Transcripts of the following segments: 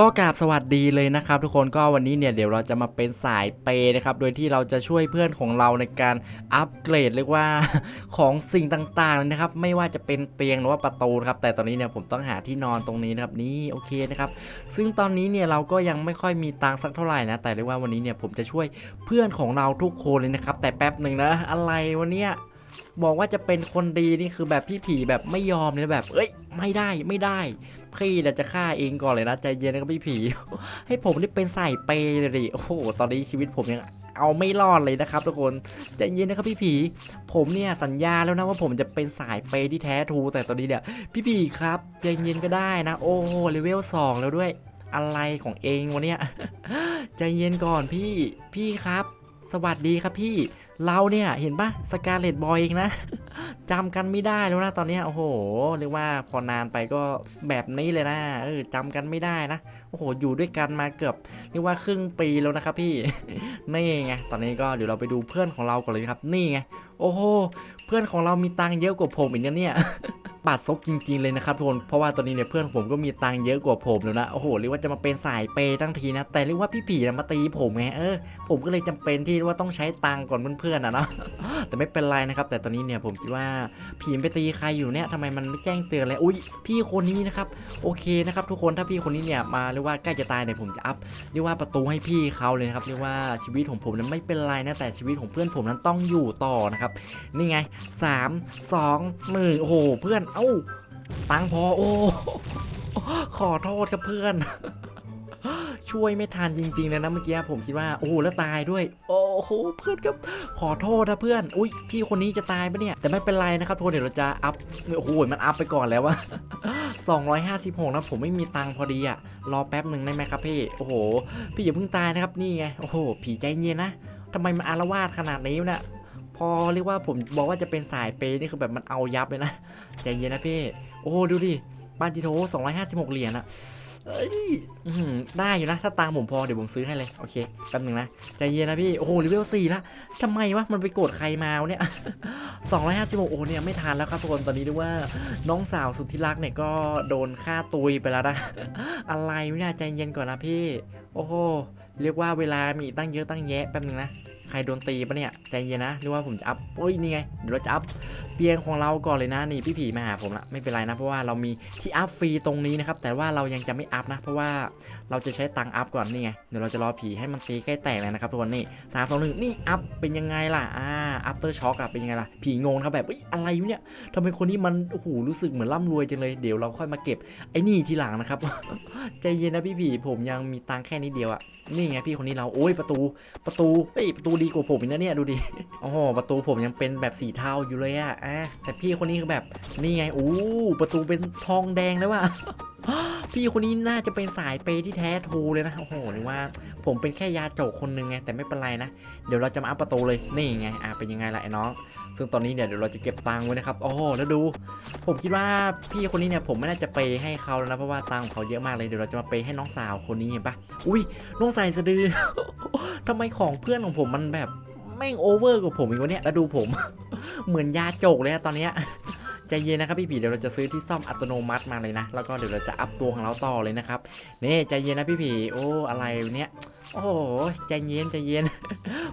ก็กราบสวัสดีเลยนะครับ ทุกคนก็วันนี้เนี่ยเดี๋ยวเราจะมาเป็นสายเปย์นะครับ โดยที่เราจะช่วยเพื่อนของเราในการอัปเกรดเรียกว่าของสิ่งต่างๆนะครับ ไม่ว่าจะเป็นเตียงหรือว่าประตูครับแต่ตอนนี้เนี่ยผมต้องหาที่นอนตรงนี้นะครับนี่โอเคนะครับซึ่งตอนนี้เนี่ยเราก็ยังไม่ค่อยมีตังค์สักเท่าไหร่นะแต่เรียกว่าวันนี้เนี่ยผมจะช่วยเพื่อนของเราทุกคนเลยนะครับแต่แป๊บหนึ่งนะอะไรวันเนี้ย บอกว่าจะเป็นคนดีนี่คือแบบพี่ผีแบบไม่ยอมเลยแบบ เอ้ย ไม่ได้ไม่ได้ พี่เดี๋ยวจะฆ่าเองก่อนเลยนะใจเย็นนะครับพี่ผี ให้ผมนี่เป็นสายเปย์เลยดิโอ้โหตอนนี้ชีวิตผมยังเอาไม่รอดเลยนะครับทุกคนใจเย็นนะครับพี่ผี ผมเนี่ยสัญญาแล้วนะว่าผมจะเป็นสายเปย์ที่แท้ทูแต่ตอนนี้เนี่ยพี่ผีครับใจเย็นก็ได้นะ โอ้โหเลเวลสองแล้วด้วยอะไรของเองวะเนี่ยใจเย็นก่อนพี่พี่ครับ สวัสดีครับพี่ เราเนี่ยเห็นปะสกาเลตบอยเองนะจำกันไม่ได้แล้วนะตอนนี้โอ้โหเรียกว่าพอนานไปก็แบบนี้เลยนะเออจำกันไม่ได้นะโอ้โหอยู่ด้วยกันมาเกือบเรียกว่าครึ่งปีแล้วนะครับพี่นี่ไงตอนนี้ก็เดี๋ยวเราไปดูเพื่อนของเราก่อนเลยครับ นี่ไงโอ้โหเพื่อนของเรามีตังค์เยอะกว่าผมอีกนะเนี่ย บาดซบจริง ๆ เลยนะครับทุกคน เพราะว่าตอนนี้เนี่ยเพื่อนผมก็มีตังค์เยอะกว่าผมแล้วนะ โอ้โห เรียกว่าจะมาเป็นสายเปย์ทั้งทีนะ แต่เรียกว่าพี่ผีนะมาตีผมไง เออ ผมก็เลยจำเป็นที่ว่าต้องใช้ตังค์ก่อนเพื่อนๆนะเนาะ แต่ไม่เป็นไรนะครับ แต่ตอนนี้เนี่ยผมคิดว่าผีไปตีใครอยู่เนี่ยทำไมมันไม่แจ้งเตือนเลย อุ้ยพี่คนนี้นะครับ โอเคนะครับทุกคน ถ้าพี่คนนี้เนี่ยมาเรียกว่าใกล้จะตายเนี่ยผมจะอัพเรียกว่าประตูให้พี่เขาเลยนะครับ เรียกว่าชีวิตของผมนั้นไม่เป็นไรนะ แต่ชีวิตของเพื่อนผมนั้นต้องอยู่ต่อนะครับ นี่ไงสามสองหนึ่งโอ้โห เพื่อนเอ้า ตังพอ โอ้ ขอโทษครับเพื่อน ช่วยไม่ทันจริงๆเลยนะเมื่อกี้ผมคิดว่า โอ้แล้วตายด้วย โอ้โห เพื่อนครับ ขอโทษนะเพื่อน อุ้ย พี่คนนี้จะตายปะเนี่ย แต่ไม่เป็นไรนะครับทุกคนเดี๋ยวเราจะอัพ โอ้โห มันอัพไปก่อนแล้ววะ256นะผมไม่มีตังค์พอดีอะรอแป๊บหนึ่งได้ไหมครับพี่ โอ้โห พี่อย่าเพิ่งตายนะครับนี่ไง โอ้โห ผีใจเย็นนะทำไมมันอารวาสขนาดนี้เนี่ย พอเรียกว่าผมบอกว่าจะเป็นสายเปย์นี่คือแบบมันเอายับเลยนะใจเย็นนะพี่ โอ้ดูดิบานจิโท256 เหรียญอะเอ้ยอื้อหือได้อยู่นะ ถ้าตังผมพอเดี๋ยวผมซื้อให้เลย โอเคแป๊บหนึงนะ ใจเย็นนะพี่ โอ้โหเลเวล4ละทำไมวะ มันไปโกรธใครมาเนี่ย256โอ้โหเนี่ย ไม่ทันแล้วครับทุกคน ตอนนี้เรียว่าน้องสาวสุดที่รักเนี่ยก็โดนฆ่าตุยไปแล้วนะ อะไรเนี่ยใจเย็นก่อนนะพี่ โอ้โห เรียกว่าเวลามีตั้งเยอะตั้งแยะแป๊บหนึงนะ ใครโดนตีปะเนี่ย ใจเย็นนะ หรือว่าผมจะอัพโอ้ยนี่ไง เดี๋ยวเราจะอัพเตียงของเราก่อนเลยนะ นี่พี่ผีมาหาผมละไม่เป็นไรนะ เพราะว่าเรามีที่อัพฟรีตรงนี้นะครับ แต่ว่าเรายังจะไม่อัพนะ เพราะว่าเราจะใช้ตังอัพก่อนนี่ไง เดี๋ยวเราจะรอผีให้มันตีใกล้แตกเลยนะครับทุกคนนี่สามสองหนึ่งนี่อัพเป็นยังไงล่ะ อ่า อัพเตอร์ช็อคอะเป็นยังไงล่ะ ผีงงครับแบบอ้ยอะไรวะเนี่ยทำไมคนนี้มัน โอ้โห รู้สึกเหมือนร่ำรวยจังเลย เดี๋ยวเราค่อยมาเก็บไอ้นี่ทีหลังนะครับ ใจเย็นนะพี่ผีผมยังมีตังแค่นิดเดียวอะนี่ไงพี่คนนี้เรา โอ้ยประตู ประตูเอ้ยประตูดีกว่าผมอีกนะเนี่ยดูดิโอ้โหประตูผมยังเป็นแบบสีเทาอยู่เลยอะอะแต่พี่คนนี้คือแบบนี่ไงอู้ประตูเป็นทองแดงแล้วว่ะพี่คนนี้น่าจะเป็นสายเปย์ที่แท้ทูเลยนะโอ้โหหรือว่า ผมเป็นแค่ยาโจกคนนึงไงแต่ไม่เป็นไรนะเดี๋ยวเราจะมาอัพประตูเลยนี่ไงอะเป็นยังไงล่ะไอ้น้องซึ่งตอนนี้เนี่ยเดี๋ยวเราจะเก็บตังค์ไว้นะครับโอ้โหแล้วดู ผมคิดว่าพี่คนนี้เนี่ยผมไม่น่าจะเปย์ให้เขาแล้วนะเพราะว่าตังค์ของเขาเยอะมากเลยเดี๋ยวเราจะมาเปย์ให้น้องสาวคนนี้เห็นปะอุ้ยน้องใส่สะดือ ทำไมของเพื่อนของผมมันแบบแม่งโอเวอร์กว่าผมอีกวะเนี่ยแล้วดูผม เหมือนยาโจกเลยอะตอนเนี้ยใจเย็นนะครับพี่ผีเดี๋ยวเราจะซื้อที่ซ่อมอัตโนมัติมาเลยนะ แล้วก็เดี๋ยวเราจะอัพตัวของเราต่อเลยนะครับนี่ใจเย็นนะพี่ผีโอ้อะไรเนี่ยโอ้ใจเย็นใจเย็น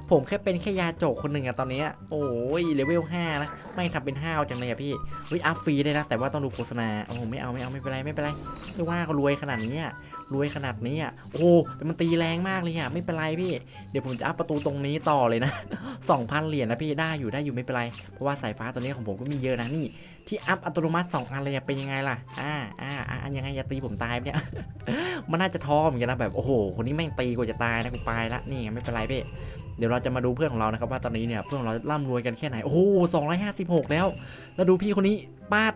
ผมแค่เป็นแค่ยาโจกคนหนึ่งอะตอนนี้โอ้ยเลเวล5นะไม่ทำเป็นห้าวจังเลยอะพี่เฮ้ยอัพฟรีได้นะแต่ว่าต้องดูโฆษณาโอ้ไม่เอาไม่เอาไม่เป็นไรไม่เป็นไรไม่ว่าเขารวยขนาดนี้ รวยขนาดนี้อะโอ้แต่มันตีแรงมากเลยอะไม่เป็นไรพี่ เดี๋ยวผมจะอัพประตูตรงนี้ต่อเลยนะ 2,000 เหรียญนะพี่ได้อยู่ได้อยู่ไม่เป็นไร เพราะว่าสายฟ้าตัวนี้ของผมก็มีเยอะนะนี่ ที่อัพอัตโนมัติ 2 อันเลยเป็นยังไงล่ะอ่าอ่าอ่ายังไงอย่าตีผมตายเนี่ยมันน่าจะท้อเหมือนกันนะแบบโอ้โหคนนี้แม่งตีกว่าจะตายนะกูไปละนี่ไม่เป็นไรพี่เดี๋ยวเราจะมาดูเพื่อนของเรานะครับว่าตอนนี้เนี่ยเพื่อนของเราร่ำรวยกันแค่ไหนโอ้โห256แล้ว แล้วดูพี่คนนี้ป้าด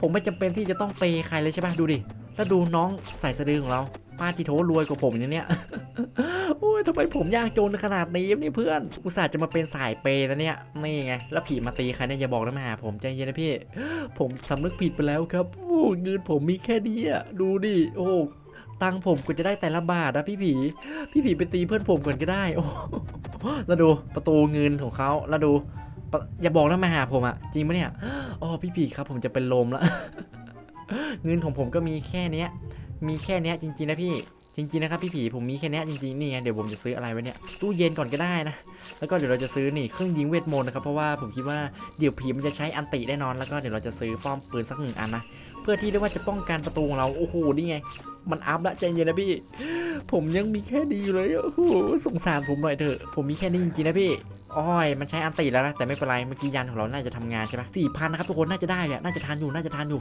ผมไม่จำเป็นที่จะต้องเปย์ใครเลยใช่ปะดูดิ แล้วดูน้องใส่สะดือของเราป้าจิโถรวยกว่าผมอย่างเนี้ยโอ้ยทำไมผมยากจนขนาดนี้นี่เพื่อน อุตส่าห์จะมาเป็นสายเปย์นะเนี่ย นี่ไง แล้วผีมาตีใครเนี่ยอย่าบอกนะมาหาผมใจเย็นนะพี่ ผมสำนึกผิดไปแล้วครับ โอ้เงินผมมีแค่นี้อะ ดูดิ โอ้ตังผมก็จะได้แต่ละบาทนะพี่ผี พี่ผีไปตีเพื่อนผมก่อนก็ได้ โอ้แล้วดูประตูเงินของเขาแล้วดู อย่าบอกนะมาหาผมอะจริงปะเนี่ยอ๋อพี่ผีครับผมจะเป็นลมและ เงินของผมก็มีแค่เนี้ย มีแค่เนี้ยจริงๆนะพี่ จริงๆนะครับพี่ผีผมมีแค่เนี้ยจริงๆนี่ไงเดี๋ยวผมจะซื้ออะไรไว้เนี่ยตู้เย็นก่อนก็ได้นะ แล้วก็เดี๋ยวเราจะซื้อนี่เครื่องยิงเวทมนต์นะครับเพราะว่าผมคิดว่าเดี๋ยวผีมันจะใช้อันติแน่นอนแล้วก็เดี๋ยวเราจะซื้อป้อมปืนสักหนึ่งอันนะเพื่อที่เรียกว่าจะป้องกันประตูของเราโอ้โหนี่ไง มันอัพละใจเย็นนะพี่ ผมยังมีแค่ดีอยู่เลยโอ้โหสงสารผมหน่อยเถอะผมมีแค่นี้จริงๆนะพี่ อ้อย มันใช้อันติแล้วนะ แต่ไม่เป็นไร เมื่อกี้ยันของเรา น่าจะทำงานใช่ไหมสี่พันนะครับทุกคน น่าจะได้เนี่ยน่าจะทันอยู่ น่าจะทันอยู่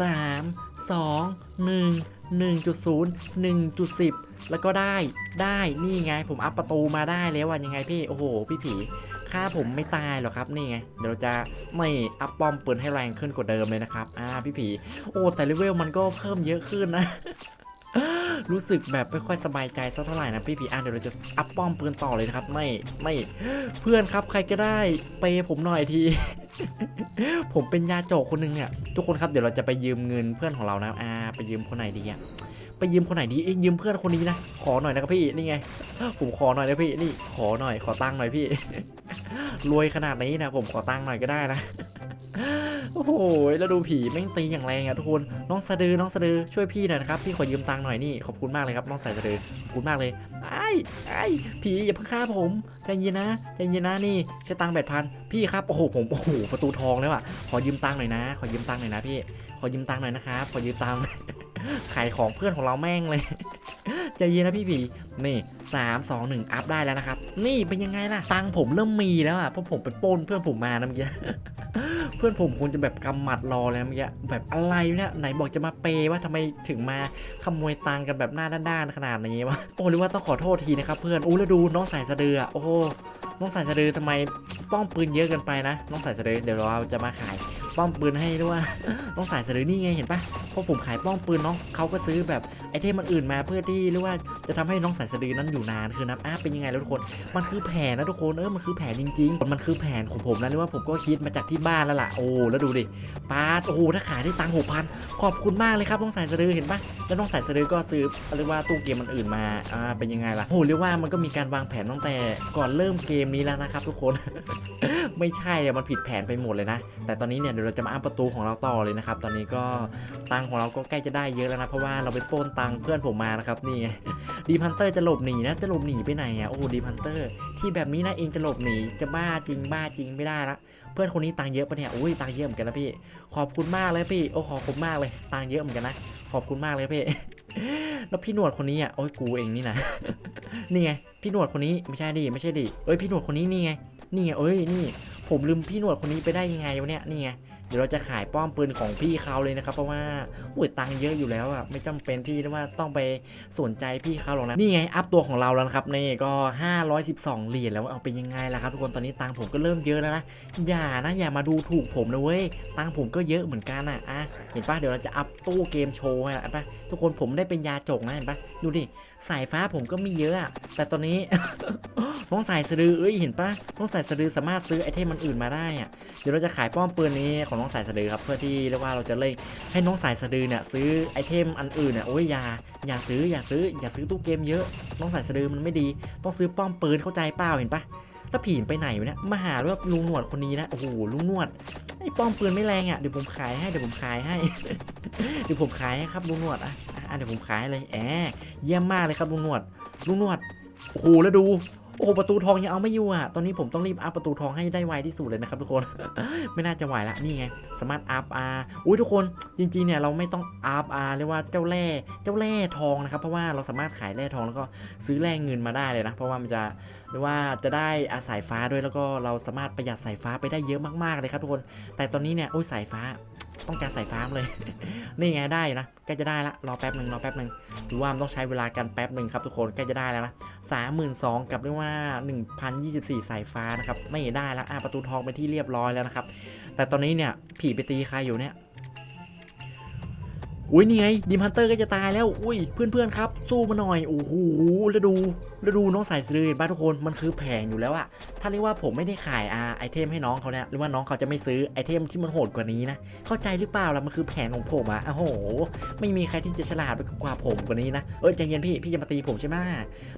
สามสองหนึ่งหนึ่งจุดศูนย์หนึ่งจุดสิบแล้วก็ได้ ได้ นี่ไง ผมอัพประตูมาได้แล้วว่ายังไงพี่ โอ้โห พี่ผีฆ่าผมไม่ตายหรอกครับ นี่ไง เดี๋ยวเราจะไม่อัพป้อมปืนให้แรงขึ้นกว่าเดิมเลยนะครับ อ่า พี่ผี โอ้ แต่เลเวลมันก็เพิ่มเยอะขึ้นนะ รู้สึกแบบไม่ค่อยสบายใจสักเท่าไหร่นะพี่ผีอะเดี๋ยวเราจะอัพป้อมปืนต่อเลยนะครับ ไม่ไม่เพื่อนครับใครก็ได้เปผมหน่อยที ผมเป็นยาโจกคนหนึงเนี่ยทุกคนครับเดี๋ยวเราจะไปยืมเงินเพื่อนของเรานะอ่าไปยืมคนไหนดีอะไปยืมคนไหนดีเอ้ยยืมเพื่อนคนนี้นะขอหน่อยนะครับพี่นี่ไง ผมขอหน่อยนะพี่นี่ขอหน่อยขอตังค์หน่อยพี่ รวยขนาดนี้นะผมขอตังค์หน่อยก็ได้นะ โอ้โหแล้วดูผีแม่งตีอย่างแรงอะทุกคนน้องสะดือน้องสะดือช่วยพี่หน่อยนะครับพี่ขอยืมตังค์หน่อยนี่ขอบคุณมากเลยครับน้องสายสะดือขอบคุณมากเลยไอ้ไอ้ผีอย่าเพิ่งฆ่าผมใจเย็นนะใจเย็นนะนี่ใช้ตังค์แปดพันพี่ครับโอ้โหผมโอ้โหประตูทองแล้วอะขอยืมตังค์หน่อยนะ ขอยืมตังค์หน่อยนะพี่ขอยืมตังค์หน่อยนะครับขอยืมตังค์ ขายของเพื่อนของเราแม่งเลยใจเย็นนะพี่ผีนี่สามสองหนึ่งอัพได้แล้วนะครับ นี่เป็นยังไงล่ะ ตังผมเริ่มมีแล้วอะเพราะผมไปป้นเพื่อนผมมานะเมื่อกี้เพื่อนผมคงจะแบบกำหมัดรอเลยนะเมื่อกี้แบบอะไรเนี่ยไหนบอกจะมาเปย์ว่าทำไมถึงมาขโมยตังกันแบบหน้าด้านๆขนาดนี้วะโอ้หรือว่าต้องขอโทษทีนะครับเพื่อนโอ้แล้วดูน้องสายสะดืออะโอ้น้องสายสะดือทำไมป้อมปืนเยอะเกินไปนะ น้องสายสะดือเดี๋ยวเราจะมาขาย ป้อมปืนให้ด้วยน้องสายสะดือนี่ไงเห็นปะพอผมขายป้อมปืนน้องเขาก็ซื้อแบบไอเทมมันอื่นมาเพื่อที่เรียกว่าจะทำให้น้องสายสะดือนั้นอยู่นานคือนะอะเป็นยังไงแล้วทุกคน มันคือแผนนะทุกคนเออมันคือแผนจริงๆมันคือแผนของผมนะเรียกว่าผมก็คิดมาจากที่บ้านแล้วล่ะโอ้แล้วดูดิปาโอ้โหถ้าขายได้ตังค์หกพันขอบคุณมากเลยครับน้องสายสะดือเห็นปะแล้วน้องสายสะดือก็ซื้อเรียกว่าตู้เกมมันอื่นมาอ่าเป็นยังไงล่ะโอ้โหเรียกว่ามันก็มีการวางแผนตั้งแต่ก่อนเริ่มเกมนี้แล้วนะครับทุกคน ไม่ใช่อะมันผิดแผนไปหมดเลยนะ แต่ตอนนี้เนี่ยยวเราจะมาอัพประตูของเราต่อเลยนะครับ ตอนนี้ก็ตังของเราก็ใกล้จะได้เยอะแล้วนะ เพราะว่าเราไปปล้นตังเพื่อนผมมานะครับนี่ดีพันเตอร์จะหลบหนีนะ จะหลบหนีไปไหนอะ โอ้ดีพันเตอร์ ที่แบบนี้นะเองจะหลบหนี จะบ้าจริงบ้าจริงไม่ได้ละ เพื่อนคนนี้ตังเยอะปะเนี่ย อุ้ยตังเยอะเหมือนกันนะพี่ ขอบคุณมากเลยพี่ โอ้ขอบคุณมากเลย ตังเยอะเหมือนกันนะ ขอบคุณมากเลยพี่แล้วพี่หนวดคนนี้อะ โอ้ยกูเองนี่นะ นี่ไง พี่หนวดคนนี้ไม่ใช่ดิ ไม่ใช่ดิ เอ้ย พี่หนวดคนนี้นี่ไง นี่ไง เอ้ย นี่ ผมลืมพี่หนวดคนนี้ไปได้ยังไงวะเนี่ยนี่ไงเดี๋ยวเราจะขายป้อมปืนของพี่เขาเลยนะครับ เพราะว่าอุ้ยตังค์เยอะอยู่แล้วอะไม่จำเป็นที่ว่าต้องไปสนใจพี่เขาหรอกนะนี่ไงอัพตัวของเราแล้วนะครับนี่ก็ 512เหรียญแล้วเอาเป็นยังไงล่ะครับทุกคนตอนนี้ตังค์ผมก็เริ่มเยอะแล้วนะอย่านะอย่ามาดูถูกผมนะเว้ยตังค์ผมก็เยอะเหมือนกันอะอะเห็นปะเดี๋ยวเราจะอัพตู้เกมโชว์ให้ปะทุกคนผมได้เป็นยาจกนะเห็นปะดูดิสายฟ้าผมก็มีเยอะอะแต่ตอนนี้น้องสายสะดือเอ้ยเห็นปะน้องสายสะดือสามารถซื้อไอเทมมันอื่นมาได้อะเดี๋ยวเราจะขายป้อมปืนนี้ขของน้องสายสะดือครับเพื่อที่เรียกว่าเราจะเล่ให้น้องสายสะดือเนี่ยซื้อไอเทมอันอื่นเนี่ยโอ้ยอย่าอย่าซื้ออย่าซื้ออย่าซื้อตู้เกมเยอะ น้องสายสะดือมันไม่ดี ต้องซื้อป้อมปืนเข้าใจเปล่าเห็นปะแล้วผีไปไหนวะเนี่ยมาหาว่าลุงหนวดคนนี้นะโอ้โหลุงหนวดไอป้อมปืนไม่แรงอะเดี๋ยวผมขายให้เดี๋ยวผมขายให้เดี๋ยวผมขายให้ครับลุงหนวดอะอะเดี๋ยวผมขายเลยแอบเยี่ยมมากเลยครับลุงหนวดลุงหนวดโอ้โหแล้วดู โอ้โหประตูทองยังเอาไม่อยู่อะ ตอนนี้ผมต้องรีบอัพประตูทองให้ได้ไวที่สุดเลยนะครับทุกคน ไม่น่าจะไหวละนี่ไง สามารถอัพอาอุ้ยทุกคนจริงๆเนี่ยเราไม่ต้องอัพอาเรียกว่าเจ้าแร่เจ้าแร่ทองนะครับเพราะว่าเราสามารถขายแร่ทองแล้วก็ซื้อแร่เงินมาได้เลยนะ เพราะว่ามันจะเรียกว่าจะได้อาสายฟ้าด้วยแล้วก็เราสามารถประหยัดสายฟ้าไปได้เยอะมากๆเลยครับทุกคน แต่ตอนนี้เนี่ยโอ้ยสายฟ้า ต้องการสายฟ้าเลย นี่ไงได้นะใกล้จะได้ละรอแป๊บหนึ่งรอแป๊บหนึ่งดูว่ามันต้องใช้เวลากันแป๊บหนึ่งครับทุกคนใกล้จะได้แล้วนะสามหมื่นสองกับเรียกว่า1,024สายฟ้านะครับไม่ได้แล้วอะประตูทองไปที่เรียบร้อยแล้วนะครับแต่ตอนนี้เนี่ยผีไปตีใครอยู่เนี่ย อุ้ยนี่ไงดีมฮันเตอร์ก็จะตายแล้วอุ้ยเพื่อนๆครับ สู้มาหน่อยโอ้โหแล้วดูแล้วดูน้องสายสะดือเห็นป่ะทุกคนมันคือแผงอยู่แล้วอะถ้าเรียกว่าผมไม่ได้ขายอาไอเทมให้น้องเขาเนี่ยหรือว่าน้องเขาจะไม่ซื้อไอเทมที่มันโหดกว่านี้นะเข้าใจหรือเปล่าล่ะมันคือแผนของผมอะโอ้โห ไม่มีใครที่จะฉลาดไปกว่าผมกว่านี้นะเอ้ยใจเย็นพี่พี่จะมาตีผมใช่ไหม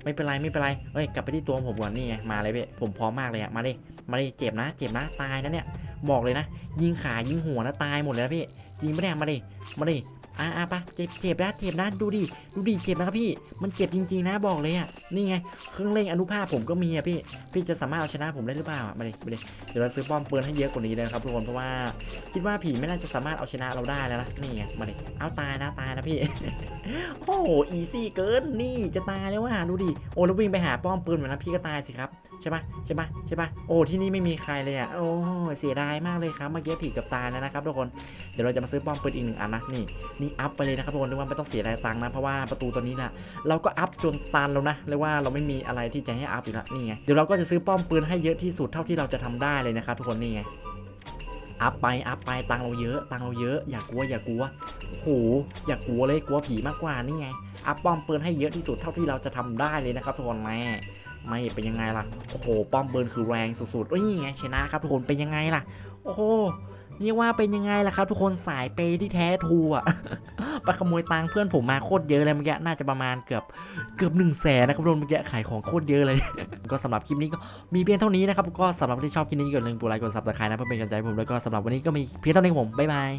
ไม่เป็นไรไม่เป็นไรเอ้ยกลับไปที่ตัวผมก่อนนี่ไงมาเลยพี่ผมพร้อมมากเลยอะมาเลยมาเลยเจ็บนะเจ็บนะตายนะเนี่ยบอกเลยนะ ยิงขายิงหัวนะตายหมดเลยนะพี่จริงปะเนี่ยมาดิมาดิ อ่าอ่าปะเจ็บเจ็บนะเจ็บนะดูดิดูดิเจ็บนะครับพี่มันเจ็บจริงๆนะบอกเลยอะนี่ไงเครื่องเร่งอนุภาพผมก็มีอะพี่พี่จะสามารถเอาชนะผมได้หรือเปล่าอะมาเลยมาเลยเดี๋ยวเราซื้อป้อมปืนให้เยอะกว่านี้เลยนะครับทุกคนเพราะว่าคิดว่าผีไม่น่าจะสามารถเอาชนะเราได้แล้วนะนี่ไงมาเลยเอาตายนะตายนะพี่โอ้โหอีซี่เกินนี่จะตายแล้วว่ะดูดิโอ้แล้ววิ่งไปหาป้อมปืนเหมือนนะพี่ก็ตายสิครับใช่ปะใช่ปะใช่ปะโอ้ที่นี่ไม่มีใครเลยอะโอ้เสียดายมากเลยครับเมื่อกี้ผีกับตายแล้วนะครับทุกคนเดี๋ยวเราจะมาซื้อป้อมปืนอีกหนึ่งอันนะนี่นี่อัพไปเลยนะครับทุกคนเรียกว่าไม่ต้องเสียรายตังค์นะเพราะว่าประตูตัวนี้นะเราก็อัพจนตันแล้วนะเรียกว่าเราไม่มีอะไรที่จะให้อัพอีกแล้วนี่ไงเดี๋ยวเราก็จะซื้อป้อมปืนให้เยอะที่สุดเท่าที่เราจะทำได้เลยนะครับทุกคนนี่ไงอัพไปอัพไปตังค์เราเยอะ ตังค์เราเยอะอย่ากลัวอย่ากลัวโอ้โหอย่ากลัวเลยกลัวผีมากกว่านี่ไงอัพป้อมปืนให้เยอะที่สุดเท่าที่เราจะทำได้เลยนะครับทุกคนแม่ไม่เป็นยังไงล่ะโอ้โหป้อมปืนคือแรงสุดๆเอ้ยนี่ไงชนะครับทุกคนเป็นยังไงล่ะ โอ้โห นี่ว่าเป็นยังไงล่ะครับ ทุกคนสายเปย์ที่แท้ทูอะไปขโมยตังค์เพื่อนผมมาโคตรเยอะเลยเมื่อกี้น่าจะประมาณเกือบเกือบหนึ่งแสนนะครับทุกคนเมื่อกี้ขายของโคตรเยอะเลย ก็สำหรับคลิปนี้ก็มีเพียงเท่านี้นะครับก็สำหรับที่ชอบคลิปนี้ก็อย่าลืมกดไลค์กดซับสไครต์นะเพื่อเป็นกำลังใจผมแล้วก็สำหรับวันนี้ก็มีเพียงเท่านี้ผมบ๊ายบาย